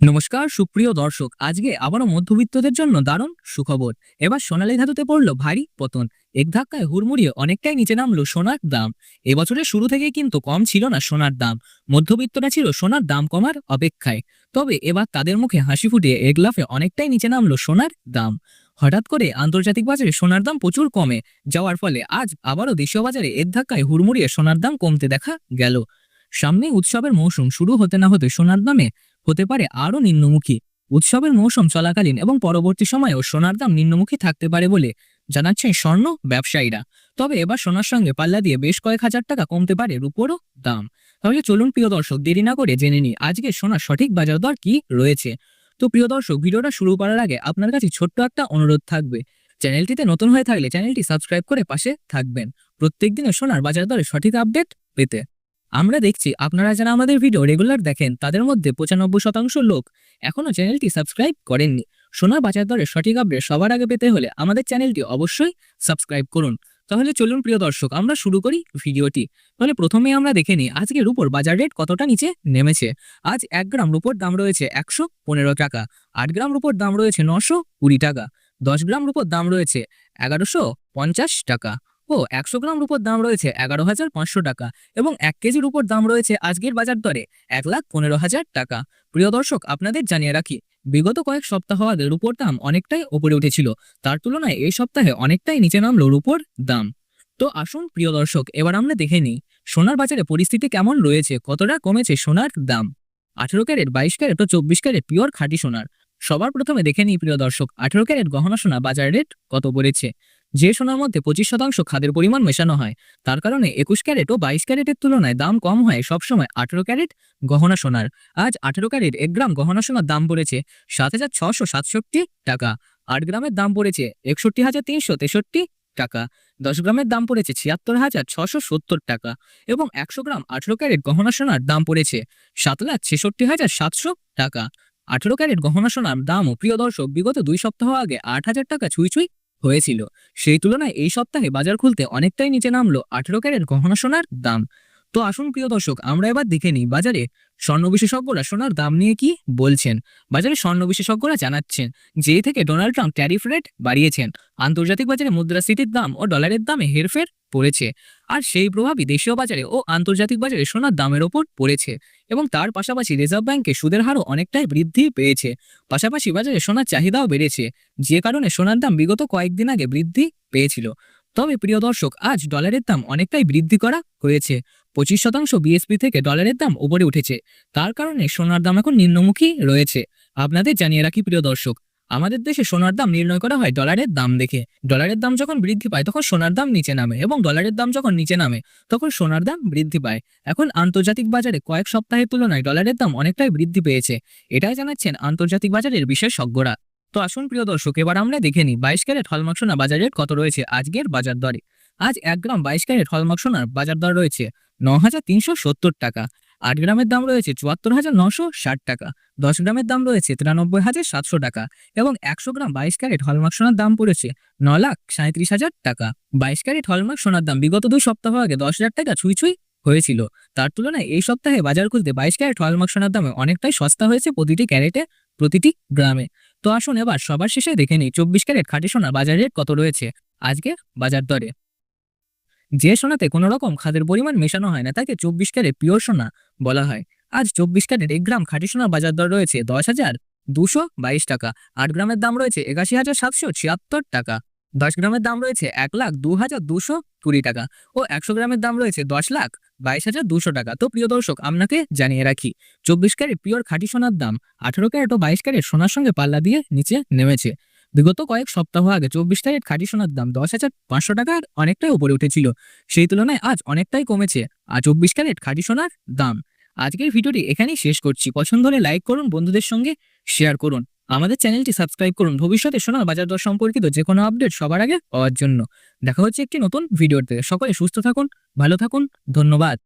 নমস্কার, সুপ্রিয় দর্শক। আজকে আবারও মধ্যবিত্তদের জন্য দারুণ সুখবর। এবার সোনালী ধাতুতে পড়ল ভারী পতন। এক ধাক্কায় হুড়মুড়িয়ে অনেকটাই নিচে নামলো সোনার দাম। এবছরের শুরু থেকেই কিন্তু কম ছিল না সোনার দাম। মধ্যবিত্তরা ছিল সোনার দাম কমার অপেক্ষায়। তবে এবার তাদের মুখে হাসি ফুটিয়ে এক লাফে অনেকটাই নিচে নামলো সোনার দাম। হঠাৎ করে আন্তর্জাতিক বাজারে সোনার দাম প্রচুর কমে। যাওয়ার ফলে আজ আবারও দেশীয় বাজারে এক ধাক্কায় হুড়মুড়িয়ে সোনার দাম কমতে দেখা গেল। সামনে উৎসবের মৌসুম শুরু হতে না হতে সোনার দামে হতে পারে আরও নিম্নমুখী। উৎসবের মৌসুম চলাকালীন এবং পরবর্তী সময়েও সোনার দাম নিম্নমুখী থাকতে পারে বলে জানাচ্ছেন স্বর্ণ ব্যবসায়ীরা। তবে এবার সোনার সঙ্গে পাল্লা দিয়ে বেশ কয়েক হাজার টাকা কমতে পারে রুপোরও দাম। তাহলে চলুন প্রিয় দর্শক, দেরি না করে জেনে নিই আজকে সোনার সঠিক বাজার দর কি রয়েছে। তো প্রিয় দর্শক, ভিডিওটা শুরু করার আগে আপনার কাছে ছোট্ট একটা অনুরোধ থাকবে। চ্যানেলটিতে নতুন হয়ে থাকলে চ্যানেলটি সাবস্ক্রাইব করে পাশে থাকবেন। প্রত্যেক দিনে সোনার বাজার দরের সঠিক আপডেট পেতে। আমরা দেখছি আপনারা যারা আমাদের ভিডিও রেগুলার দেখেন, তাদের মধ্যে পঁচানব্বই শতাংশ লোক এখনও চ্যানেলটি সাবস্ক্রাইব করেননি। সোনার বাজার দরের সঠিক আপডেট সবার আগে পেতে হলে আমাদের চ্যানেলটি অবশ্যই সাবস্ক্রাইব করুন। তাহলে চলুন প্রিয় দর্শক, আমরা শুরু করি ভিডিওটি তাহলে প্রথমে আমরা দেখে নিই আজকে রুপোর বাজার রেট কতটা নিচে নেমেছে? আজ এক গ্রাম রুপোর দাম রয়েছে একশো পনেরো টাকা, আট গ্রাম রুপোর দাম রয়েছে নশো কুড়ি টাকা, দশ গ্রাম রুপোর দাম রয়েছে এগারোশো পঞ্চাশ টাকা। ও, একশো গ্রাম রুপোর দাম রয়েছে এগারো হাজার পাঁচশো টাকা এবং এক কেজির উপর দাম রয়েছে আজকের বাজার দরে এক লাখ পনেরো হাজার টাকা। প্রিয় দর্শক, আপনাদের জানিয়ে রাখি, বিগত কয়েক সপ্তাহ আগে রুপোর দাম অনেকটাই উপরে উঠেছিল। তার তুলনায় এই সপ্তাহে অনেকটাই নিচে নামলো রুপোর দাম। তো আসুন, প্রিয় দর্শক, এবার আমরা দেখে নিই, সোনার বাজারে পরিস্থিতি কেমন রয়েছে, কতটা কমেছে সোনার দাম? আঠেরো ক্যারেট, বাইশ ক্যারেট ও চব্বিশ ক্যারেট পিওর খাঁটি সোনার। সবার প্রথমে দেখে নিই, প্রিয় দর্শক, আঠেরো ক্যারেট গহনা সোনা বাজার রেট কত পড়েছে? যে সোনার মধ্যে পঁচিশ শতাংশ খাদের পরিমাণ মেশানো হয়, তার কারণে একুশ ক্যারেট ও বাইশ ক্যারেটের তুলনায় দাম কম হয় সবসময় আঠেরো ক্যারেট গহনা সোনার। আজ আঠেরো ক্যারেট এক গ্রাম গহনা সোনার দাম পড়েছে সাত হাজার ছশো সাতষট্টি টাকা, আট গ্রামের দাম পড়েছে একষট্টি হাজার তিনশো তেষট্টি টাকা, দশ গ্রামের দাম পড়েছে ছিয়াত্তর হাজার ছশো সত্তর টাকা এবং একশো গ্রাম আঠেরো ক্যারেট গহনা সোনার দাম পড়েছে সাত লাখ ছেষট্টি হাজার সাতশো টাকা। আঠেরো ক্যারেট গহনা সোনার দামও প্রিয় দর্শক, বিগত দুই সপ্তাহ আগে আট হাজার টাকা ছুঁই ছুঁই হয়েছিল। সেই তুলনায় এই সপ্তাহে বাজার খুলতে অনেকটাই নিচে নামলো আঠেরো ক্যারের গহনা সোনার দাম। তো আসুন প্রিয় দর্শক, আমরা এবার দেখে নিই বাজারে স্বর্ণ বিশেষজ্ঞরা সোনার দাম নিয়ে কি বলছেন। বাজারে স্বর্ণ বিশেষজ্ঞরা জানাচ্ছেন যে থেকে ডোনাল্ড ট্রাম্প ট্যারিফ রেট বাড়িয়েছেন। আন্তর্জাতিক বাজারে মুদ্রাস্ফীতির দাম ও ডলারের দামে হেরফের পড়েছে আর সেই প্রভাবই দেশীয় বাজারে ও আন্তর্জাতিক বাজারে সোনার দামের ওপর পড়েছে এবং তার পাশাপাশি রিজার্ভ ব্যাংকে সুদের হারও অনেকটাই বৃদ্ধি পেয়েছে। পাশাপাশি বাজারে সোনার চাহিদাও বেড়েছে, যে কারণে সোনার দাম বিগত কয়েকদিন আগে বৃদ্ধি পেয়েছিল। তবে প্রিয় দর্শক, আজ ডলারের দাম অনেকটাই বৃদ্ধি করা হয়েছে। পঁচিশ শতাংশ বিএসপি থেকে ডলারের দাম উপরে উঠেছে। তার কারণে সোনার দাম এখন নিম্নমুখী রয়েছে। আপনাদের জানিয়ে রাখি, প্রিয় দর্শক, আমাদের দেশে সোনার দাম নির্ণয় করা হয় ডলারের দাম দেখে। ডলারের দাম যখন বৃদ্ধি পায়, তখন সোনার দাম নিচে নামে এবং ডলারের দাম যখন নিচে নামে, তখন সোনার দাম বৃদ্ধি পায়। এখন আন্তর্জাতিক বাজারে কয়েক সপ্তাহের তুলনায় ডলারের দাম অনেকটাই বৃদ্ধি পেয়েছে। এটাই জানাচ্ছেন আন্তর্জাতিক বাজারের বিশেষজ্ঞরা। তো আসুন, প্রিয় দর্শক, এবার আমরা দেখে নিই বাইশ ক্যারেট হলমার্ক সোনা বাজারের কত রয়েছে আজকের বাজার দরে। আজ এক গ্রাম বাইশ ক্যারেট হলমার্ক সোনার বাজার দর রয়েছে ন হাজার তিনশো সত্তর টাকা। আট গ্রামের দাম রয়েছে চুয়াত্তর হাজার নশো ষাট টাকা। দশ গ্রামের দাম রয়েছে তিরানব্বই হাজার সাতশো টাকা এবং একশো গ্রাম বাইশ ক্যারেট হলমার্ক সোনার দাম পড়েছে ন লাখ সাঁত্রিশ হাজার টাকা। বাইশ ক্যারেট হলমার্ক সোনার দাম বিগত দুই সপ্তাহ আগে দশ হাজার টাকা ছুঁই ছুঁই হয়েছিল। তার তুলনায় এই সপ্তাহে বাজার খুলতে বাইশ ক্যারেট হলমার্ক সোনার দামে অনেকটাই সস্তা হয়েছে প্রতিটি ক্যারেটে, প্রতিটি গ্রামে। তো আসুন এবার সবার শেষে দেখে নিই চব্বিশ ক্যারেট খাঁটি সোনার বাজার রেট কত রয়েছে আজকে বাজার দরে। যে সোনাতে কোনো রকম খাদের পরিমাণ মেশানো হয় না, তাকে চব্বিশ ক্যারেট পিওর সোনা বলা হয়। আজ চব্বিশ ক্যারেট এক গ্রাম খাঁটি সোনার বাজার দর রয়েছে দশ হাজার দুশো বাইশ টাকা, আট গ্রামের দাম রয়েছে একাশি হাজার সাতশো ছিয়াত্তর টাকা, দশ গ্রামের দাম রয়েছে এক লাখ দু হাজার দুশো কুড়ি টাকা ও একশো গ্রামের দাম রয়েছে দশ লাখ বাইশ হাজার দুশো টাকা। তো প্রিয় দর্শক, আপনাকে জানিয়ে রাখি, চব্বিশ ক্যারেট পিওর খাঁটি সোনার দাম আঠেরো ক্যারেট ও বাইশ ক্যারেট সোনার সঙ্গে পাল্লা দিয়ে নিচে নেমেছে। বিগত কয়েক সপ্তাহ আগে চব্বিশ ক্যারেট খাঁটি সোনার দাম দশ হাজার পাঁচশো টাকার অনেকটাই উপরে উঠেছিল। সেই তুলনায় আজ অনেকটাই কমেছে। আর চব্বিশ ক্যারেট খাঁটি সোনার দাম। আজকের ভিডিওটি এখানেই শেষ করছি। পছন্দ হলে লাইক করুন, বন্ধুদের সঙ্গে শেয়ার করুন। আমাদের চ্যানেলটি সাবস্ক্রাইব করুন। ভবিষ্যতে সোনার বাজার দর সম্পর্কিত যে কোনো আপডেট সবার আগে পাওয়ার জন্য। দেখা হচ্ছে একটি নতুন ভিডিওতে। সকলে সুস্থ থাকুন, ভালো থাকুন। ধন্যবাদ।